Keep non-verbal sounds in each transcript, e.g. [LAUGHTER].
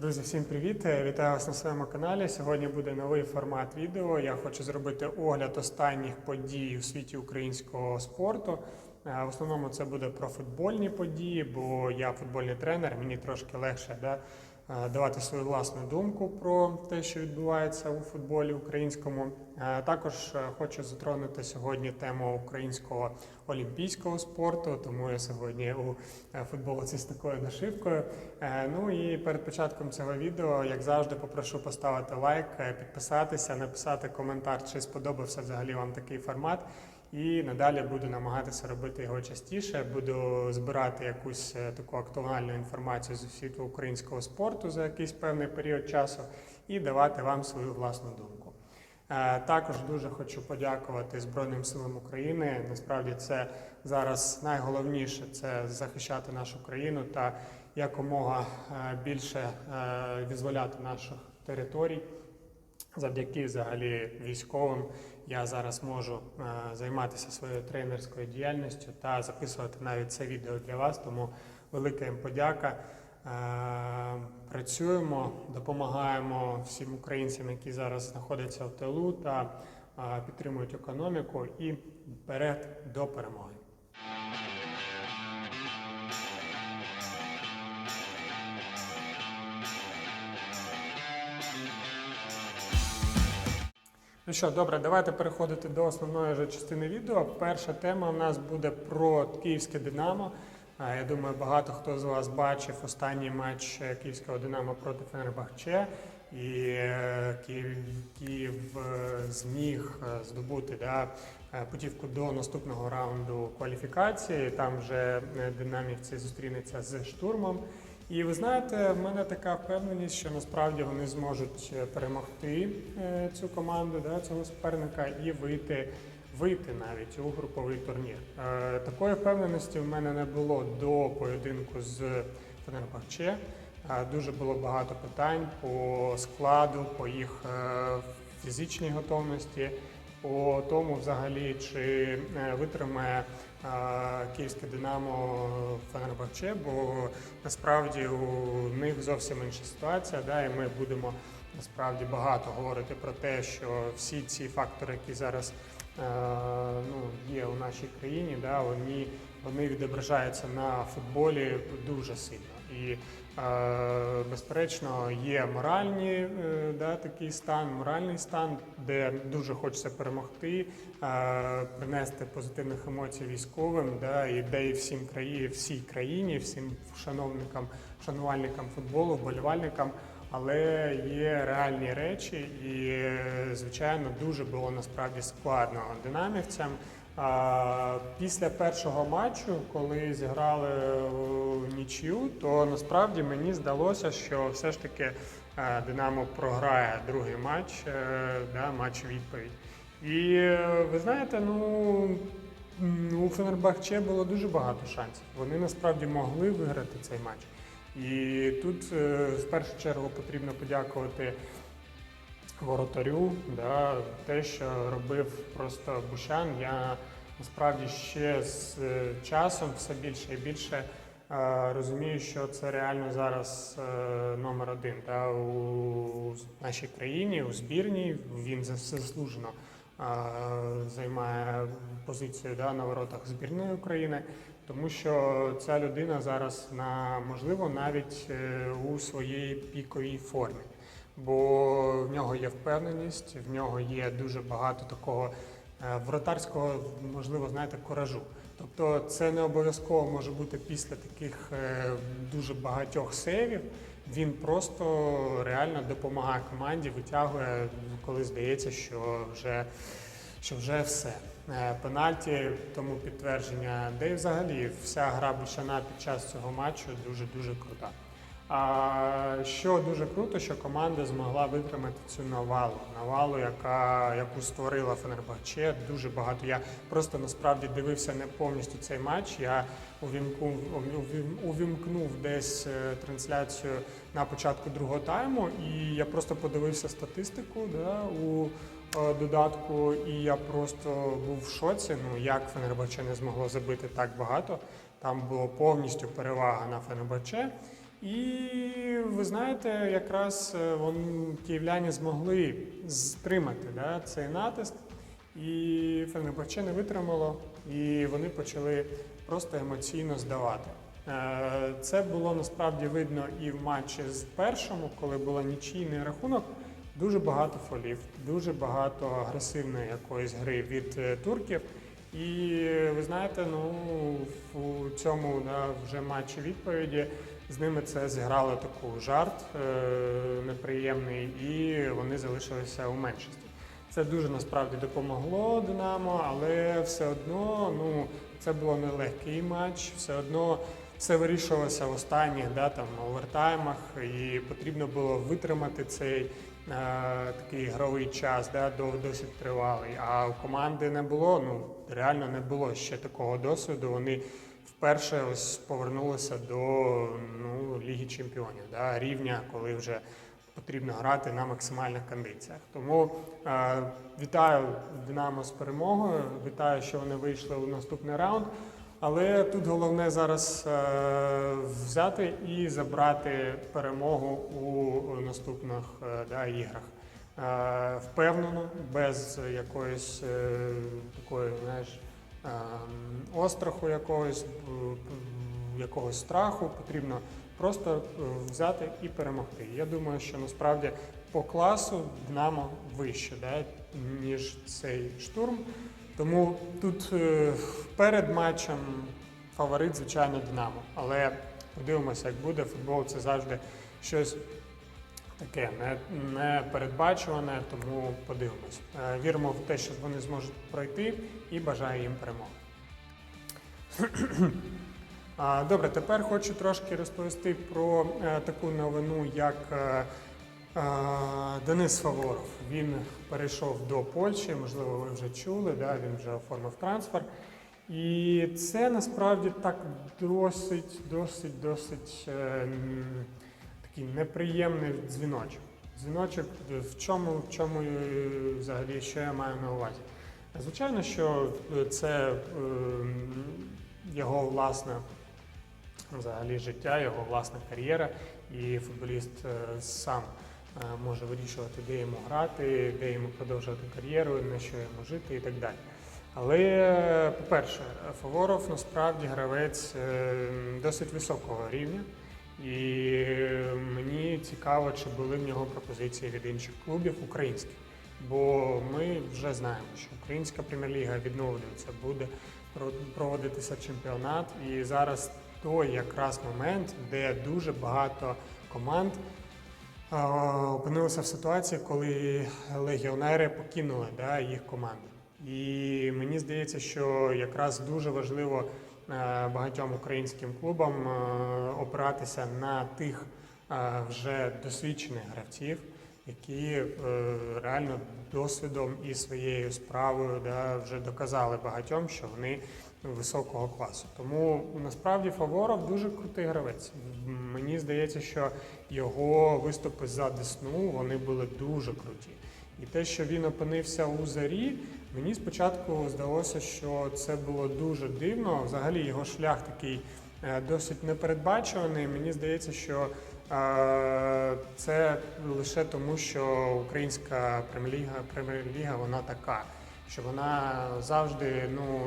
Друзі, всім привіт! Вітаю вас на своєму каналі. Сьогодні буде новий формат відео. Я хочу зробити огляд останніх подій у світі українського спорту. Е, В основному це буде про футбольні події, бо я футбольний тренер, мені трошки легше да, е, давати свою власну думку про те, що відбувається у футболі українському. Е, Також е, хочу затронути сьогодні тему українського олімпійського спорту, тому я сьогодні у е, футболці з такою нашивкою. Е, Ну і перед початком цього відео, як завжди, попрошу поставити лайк, е, підписатися, написати коментар, чи сподобався взагалі вам такий формат. І надалі буду намагатися робити його частіше. Буду збирати якусь е, таку актуальну інформацію з світу українського спорту за якийсь певний період часу і давати вам свою власну думку. Е, Також дуже хочу подякувати Збройним силам України. Насправді це зараз найголовніше це захищати нашу країну та якомога е, більше визволяти наших територій. Завдяки взагалі військовим я зараз можу е, займатися своєю тренерською діяльністю та записувати навіть це відео для вас. Тому велика їм подяка. Е, Працюємо, допомагаємо всім українцям, які зараз знаходяться в тилу та е, підтримують економіку і вперед до перемоги. Ну що, добре, давайте переходити до основної вже частини відео. Перша тема в нас буде про київське Динамо. Я думаю, багато хто з вас бачив останній матч е, київського Динамо проти Фенербахче. І е, Київ, Київ е, зміг здобути да, путівку до наступного раунду кваліфікації. Там вже динамівці зустрінеться з штурмом. І ви знаєте, в мене така впевненість, що насправді вони зможуть е, перемогти е, цю команду, да, цього суперника, і вийти, вийти навіть у груповий турнір. Е, Такої впевненості в мене не було до поєдинку з Фенербахче. Дуже було багато питань по складу, по їх фізичній готовності, по тому, взагалі, чи витримає київське Динамо Фенербахче, бо насправді у них зовсім інша ситуація. Да, і ми будемо насправді багато говорити про те, що всі ці фактори, які зараз ну, є у нашій країні, да, вони, вони відображаються на футболі дуже сильно. І Е, Безперечно, є моральні е, да, такий стан, моральний стан, де дуже хочеться перемогти, е, принести позитивних емоцій військовим, да, і де і всім краї, всій країні, всім шановникам, шанувальникам футболу, вболівальникам. Але є реальні речі, і звичайно дуже було насправді складно динамівцям. А після першого матчу, коли зіграли у нічю, то насправді мені здалося, що все ж таки е, Динамо програє другий матч, е, да, матч відповідь. І ви знаєте, ну у Фенербахче було дуже багато шансів. Вони насправді могли виграти цей матч. І тут е, в першу чергу потрібно подякувати воротарю, да, те, що робив просто Бущан. Я насправді ще з е, часом все більше і більше е, розумію, що це реально зараз номер один да, у нашій країні, у збірній. Він зас- заслужено займає позицію да, на воротах збірної України. Тому що ця людина зараз на можливо навіть е, у своїй піковій формі бо в нього є впевненість, в нього є дуже багато такого е, вратарського, можливо, знаєте, коражу. Тобто це не обов'язково може бути після таких е, дуже багатьох сейвів. Він просто реально допомагає команді, витягує, коли здається, що вже, що вже все. Е, Пенальті тому підтвердження, де і взагалі вся гра Бущана під час цього матчу дуже дуже крута. А що дуже круто, що команда змогла витримати цю навалу. Навалу, яка яку створила Фенербахче. Дуже багато. Я просто насправді дивився не повністю цей матч. Я увімкнув, увімкнув десь е, трансляцію на початку другого тайму, і я просто подивився статистику да, у додатку, і я просто був в шоці. Ну як Фенербахче не змогло забити так багато. Там було повністю перевага на Фенербахче. І ви знаєте, якраз е, вон, київляні змогли стримати да, цей натиск, і Фернебахче не витримало, і вони почали просто емоційно здавати. Е, Це було насправді видно і в матчі з першому, коли було нічийний рахунок. Дуже багато фолів, дуже багато агресивної якоїсь гри від е, турків. І ви знаєте, ну у цьому да, вже матчі відповіді з ними це зіграло таку жарт е- неприємний, і вони залишилися у меншості. Це дуже насправді допомогло Динамо, але все одно ну, це було нелегкий матч, все одно все вирішувалося в останніх да, там, овертаймах, і потрібно було витримати цей такий ігровий час, да, досить тривалий. А у команди не було, ну реально не було ще такого досвіду. Вони вперше ось повернулися до ну, Ліги Чемпіонів, да, рівня, коли вже потрібно грати на максимальних кондиціях. Тому е, вітаю Динамо з перемогою. Вітаю, що вони вийшли у наступний раунд. Але тут головне зараз е, взяти і забрати перемогу у наступних е, да, іграх. Е, впевнено, без якоїсь такої, знаєш, остраху якогось, якогось страху. Потрібно просто взяти і перемогти. Я думаю, що насправді по класу Динамо вище, да, ніж цей штурм. Тому тут е, перед матчем фаворит, звичайно, Динамо. Але подивимося, як буде. Футбол це завжди щось таке не, не тому подивимось. Е, Віримо в те, що вони зможуть пройти і бажаю їм перемоги. [CLEARS THROAT] Добре, тепер хочу трошки розповісти про е, таку новину, як Денис Фаворов. Він перейшов до Польщі, можливо, ви вже чули, да, він вже оформив трансфер. І це насправді так досить, досить, досить е, такий неприємний дзвіночок. Дзвіночок в чому, в чому е, взагалі що я маю на увазі? Звичайно, що е, це е, його власне взагалі життя, його власна кар'єра, і футболіст е, сам е, може вирішувати, де йому грати, де йому продовжувати кар'єру, на що йому жити і так далі. Але, е, по-перше, Фаворов насправді гравець е, досить високого рівня. І е, мені цікаво, чи були в нього пропозиції від інших клубів українських. Бо ми вже знаємо, що українська прем'єр-ліга відновлюється, буде проводитися чемпіонат. І зараз той якраз момент, де дуже багато команд опинилися в ситуації, коли легіонери покинули да, їх команди. І мені здається, що якраз дуже важливо е, багатьом українським клубам е, опиратися на тих е, вже досвідчених гравців, які реально досвідом і своєю справою да, вже доказали багатьом, що вони високого класу. Тому насправді Фаворов дуже крутий гравець. Мені здається, що його виступи за Десну вони були дуже круті. І те, що він опинився у зарі, мені спочатку здалося, що це було дуже дивно. Взагалі його шлях такий е, досить непередбачуваний. Мені здається, що е, це лише тому, що українська прем'єр-ліга, прем'єр-ліга вона така, що вона завжди ну,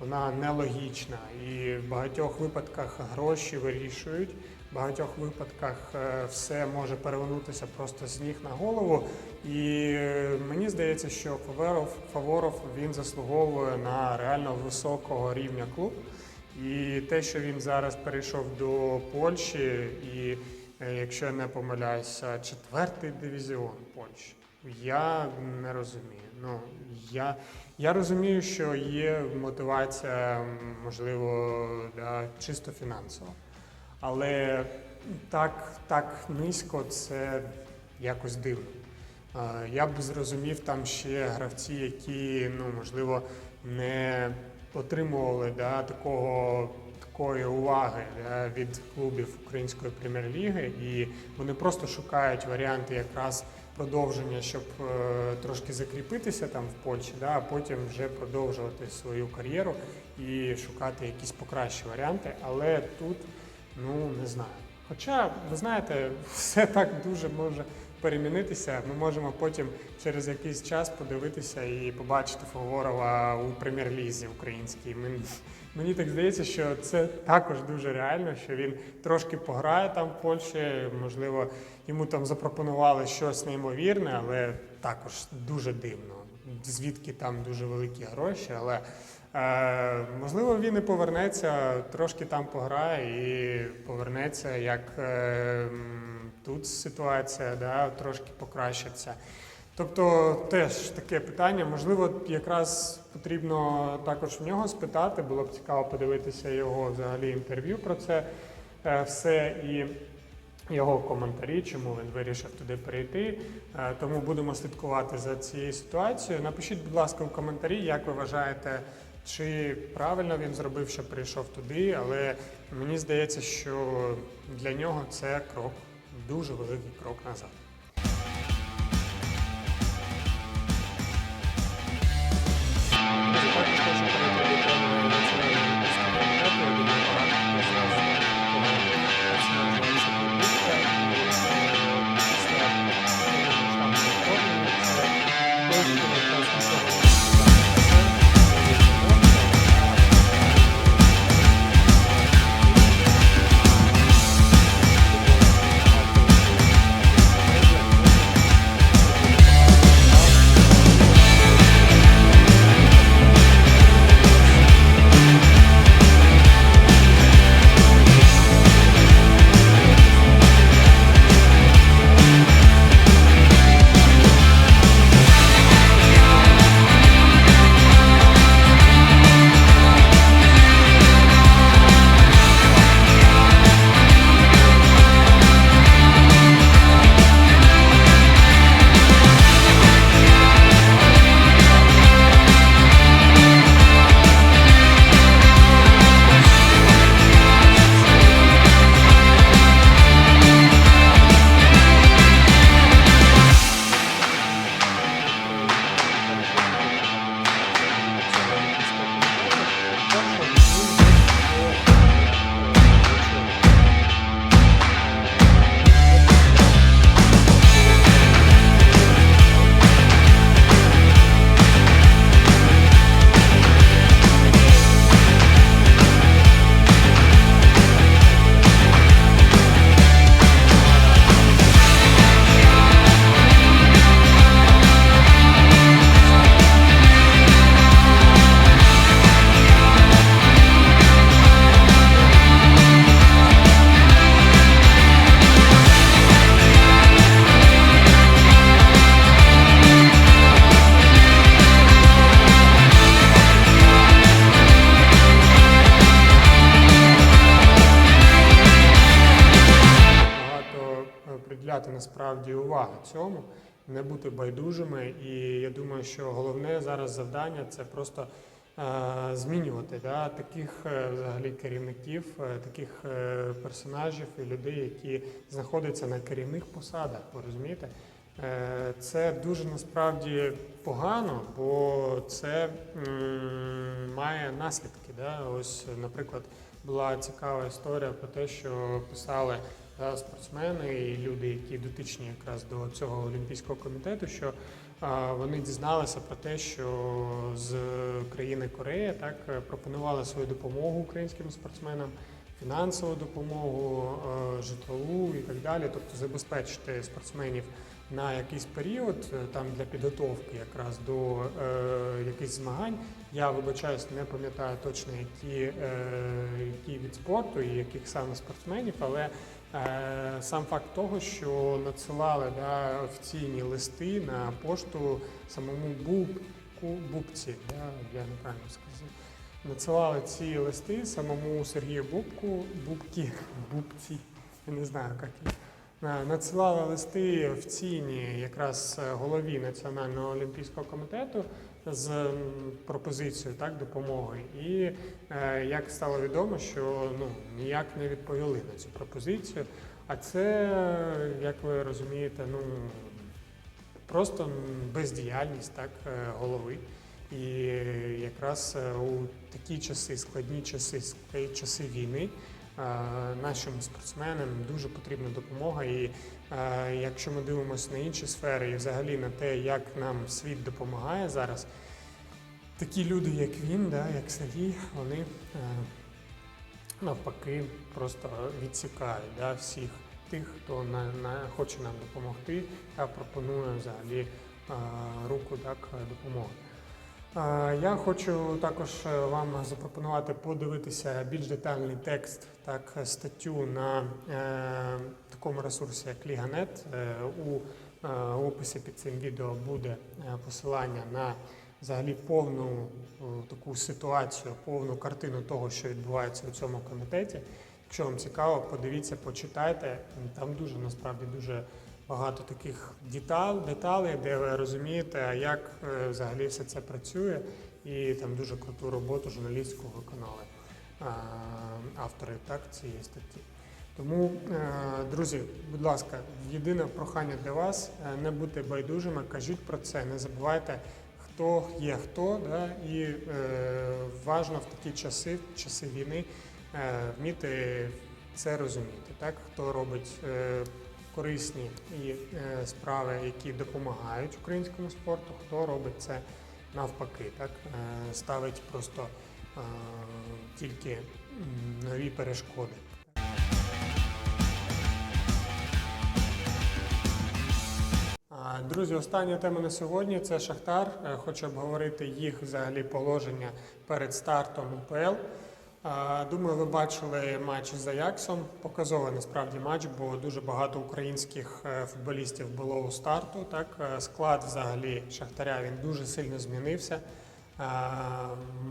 вона нелогічна. І в багатьох випадках гроші вирішують. В багатьох випадках е, все може перевернутися просто з ніг на голову. І е, мені здається, що Фаворов, Фаворов він заслуговує на реально високого рівня клуб. І те, що він зараз перейшов до Польщі, і е, якщо я не помиляюся, четвертий дивізіон Польщі. Я не розумію. Ну я, я розумію, що є мотивація, можливо, да, чисто фінансова. Але так, так низько це якось дивно. Я б зрозумів там ще гравці, які ну, можливо не отримували да, такого, такої уваги від клубів української прем'єр-ліги, і вони просто шукають варіанти якраз продовження, щоб е, трошки закріпитися там в Польщі, да, а потім вже продовжувати свою кар'єру і шукати якісь покращі варіанти. Але тут, ну не знаю. Хоча, ви знаєте, все так дуже може перемінитися. Ми можемо потім через якийсь час подивитися і побачити Фаворова у прем'єр-лізі українській. Мені, мені так здається, що це також дуже реально, що він трошки пограє там в Польщі. Можливо, йому там запропонували щось неймовірне, але також дуже дивно. Звідки там дуже великі гроші, але можливо, він і повернеться, трошки там пограє і повернеться, як е, тут ситуація да, трошки покращиться. Тобто теж таке питання. Можливо, якраз потрібно також в нього спитати. Було б цікаво подивитися його взагалі інтерв'ю про це е, все і його коментарі, чому він вирішив туди перейти. Е, Тому будемо слідкувати за цією ситуацією. Напишіть, будь ласка, в коментарі, як ви вважаєте, чи правильно він зробив, що прийшов туди, але мені здається, що для нього це крок, дуже великий крок назад. Друзі, також не бути байдужими. І я думаю, що головне зараз завдання це просто е, змінювати да, таких е, взагалі керівників, е, таких персонажів і людей, які знаходяться на керівних посадах. Ви розумієте? Це дуже насправді погано, бо це м, має наслідки. Да? Ось, наприклад, була цікава історія про те, що писали спортсмени і люди, які дотичні якраз до цього олімпійського комітету, що вони дізналися про те, що з країни Корея так пропонували свою допомогу українським спортсменам, фінансову допомогу, житлову і так далі, тобто забезпечити спортсменів на якийсь період е, там для підготовки якраз до е, якихось змагань. Я вибачаюсь, не пам'ятаю точно які, е, який від спорту і яких саме спортсменів, але сам факт того, що надсилали да, офіційні листи на пошту самому Бубку, Бубці, да, я неправильно сказав. Надсилали ці листи самому Сергію Бубку, Бубкі, Бубці, я не знаю, як їх. Е, Надсилали листи офіційні якраз е, голові Національного олімпійського комітету з пропозицією так, допомоги. І е, як стало відомо, що ну, ніяк не відповіли на цю пропозицію. А це, як ви розумієте, ну, просто бездіяльність так, е, голови. І якраз е, у такі часи, складні часи, часи війни, нашим спортсменам дуже потрібна допомога. І якщо ми дивимося на інші сфери і взагалі на те, як нам світ допомагає зараз, такі люди, як він, да, як Сергій, вони е, навпаки просто відсікають да, всіх тих, хто на, на, хоче нам допомогти та пропонує взагалі е, руку так, допомоги. Я хочу також е, вам запропонувати подивитися більш детальний текст, так, статтю на е, такому ресурсі, як Ліганет. Е, у е, описі під цим відео буде посилання на взагалі повну таку ситуацію, повну картину того, що відбувається у цьому комітеті. Якщо вам цікаво, подивіться, почитайте. Там дуже насправді дуже багато таких детал, деталей, де ви розумієте, як е, взагалі все це працює, і там дуже круту роботу журналістську виконали е, автори так, цієї статті. Тому, е, друзі, будь ласка, єдине прохання для вас не бути байдужими, кажіть про це, не забувайте, хто є хто, да, і е, важно в такі часи, в часи війни, е, вміти це розуміти. Так? Хто робить корисні і е, справи, які допомагають українському спорту, хто робить це навпаки, так? Е, ставить просто е, тільки нові перешкоди. Друзі, остання тема на сьогодні це Шахтар. Хочу обговорити їх взагалі положення перед стартом УПЛ. Думаю, ви бачили матч з Аяксом. Показовий насправді матч, бо дуже багато українських е, футболістів було у старту. Так, Е, склад взагалі Шахтаря він дуже сильно змінився.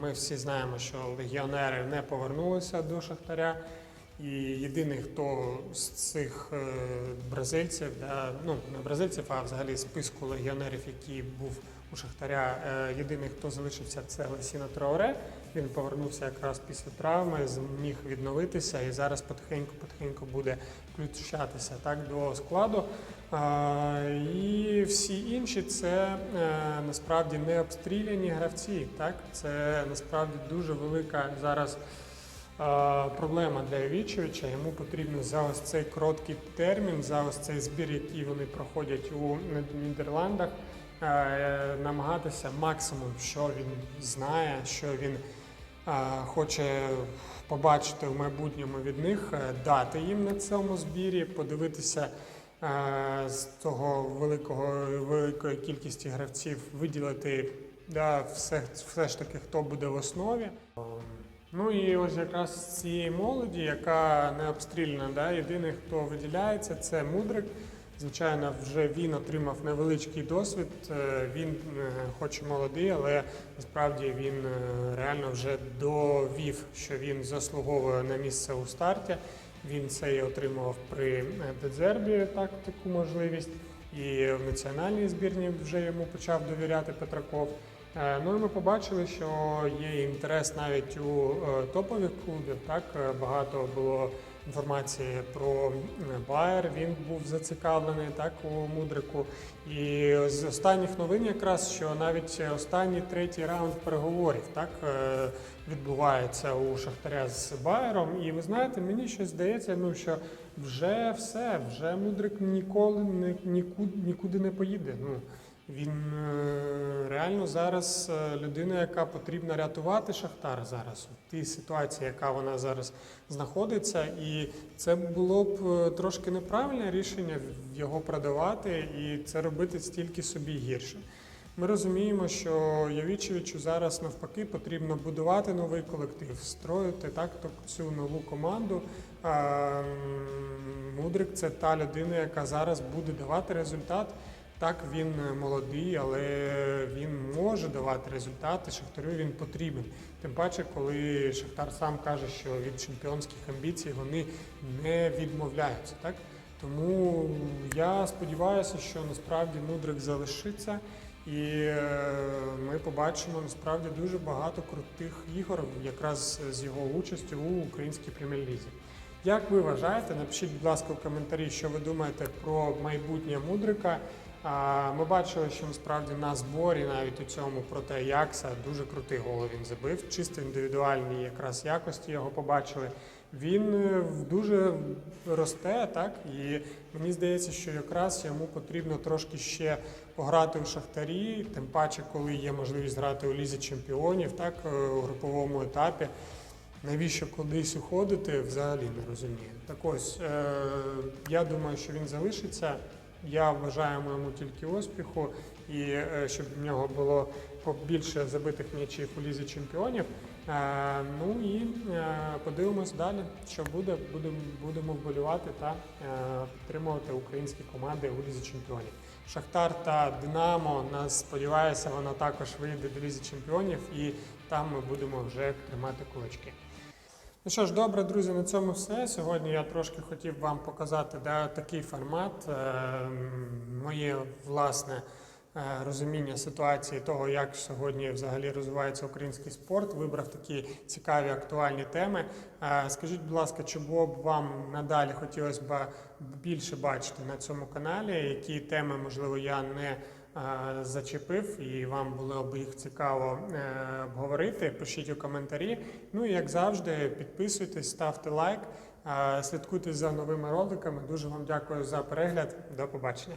Ми всі знаємо, що легіонери не повернулися до Шахтаря. І єдиний, хто з цих е, бразильців, ну не бразильців, а взагалі списку легіонерів, який був у Шахтаря, е, єдиний, хто залишився, це Лесіна Траоре. Він повернувся якраз після травми, зміг відновитися і зараз потихеньку-потихеньку буде включатися так до складу. І всі інші це е, насправді не обстріляні гравці. Так, це насправді дуже велика зараз. Проблема для Євічевича. Йому потрібно за ось цей короткий термін, за ось цей збір, який вони проходять у Нідерландах, намагатися максимум, що він знає, що він е, хоче побачити в майбутньому від них, е, дати їм на цьому збірі, подивитися е, з того великого великої кількості гравців, виділити да, все, все ж таки, хто буде в основі. Ну і ось якраз з цієї молоді, яка не обстріляна, да, єдиний, хто виділяється, це мудрик. Звичайно, вже він отримав невеличкий досвід. е, Він е, хоч і молодий, але насправді він е, реально вже довів, що він заслуговує на місце у старті. Він це і отримував при Дедзербі, так таку можливість. І в національній збірні вже йому почав довіряти Петраков. Ну і ми побачили, що є інтерес навіть у топових клубів. Так багато було інформації про Байер. Він був зацікавлений так у мудрику. І з останніх новин, якраз що навіть останній третій раунд переговорів так е, відбувається у Шахтаря з Байером. І ви знаєте, мені щось здається, ну що вже все, вже мудрик ніколи не нікуди, нікуди не поїде. Ну він е, реально зараз е, людина, яка потрібна рятувати Шахтар зараз в тій ситуації, яка вона зараз знаходиться, і це було б е, трошки неправильне рішення його продавати і це робити стільки собі гірше. Ми розуміємо, що Явічевичу зараз навпаки потрібно будувати новий колектив, строїти так цю нову команду. Мудрик це та людина, яка зараз буде давати результат. Так, він е, молодий, але він може давати результати. Шахтарю він потрібен. Тим паче, коли Шахтар сам каже, що від чемпіонських амбіцій вони не відмовляються. Так? Тому я сподіваюся, що насправді Мудрик залишиться, і е, ми побачимо насправді дуже багато крутих ігор, якраз з його участю у українській прем'єр-лізі. Як ви вважаєте? Напишіть, будь ласка, в коментарі, що ви думаєте про майбутнє Мудрика. Ми бачили, що насправді на зборі навіть у цьому проти Якса дуже крутий гол він забив. Чисто індивідуальні якраз якості його побачили. Він е, дуже росте, так і мені здається, що якраз йому потрібно трошки ще пограти у шахтарі, тим паче, коли є можливість грати у лізі чемпіонів, так е, у груповому етапі. Навіщо кудись уходити, взагалі не розумію. Так ось, е, я думаю, що він залишиться. Я бажаємо йому тільки успіху, і е, щоб в нього було побільше забитих м'ячів у лізі чемпіонів. Е, ну і е, подивимось далі, що буде. Будемо, будемо вболівати та підтримувати українські команди у лізі чемпіонів. Шахтар та Динамо, нас сподіваюся, вона також вийде до лізі чемпіонів, і там ми будемо вже тримати кулачки. Ну що ж, добре, друзі, на цьому все. Сьогодні я трошки хотів вам показати да, такий формат, е, моє власне е, розуміння ситуації того, як сьогодні взагалі розвивається український спорт. Вибрав такі цікаві актуальні теми. Е, Скажіть, будь ласка, чи було б вам надалі хотілося б більше бачити на цьому каналі? Які теми, можливо, я не зачепив і вам було б їх цікаво е, обговорити? Пишіть у коментарі. Ну і як завжди, підписуйтесь, ставте лайк, е, слідкуйте за новими роликами. Дуже вам дякую за перегляд. До побачення.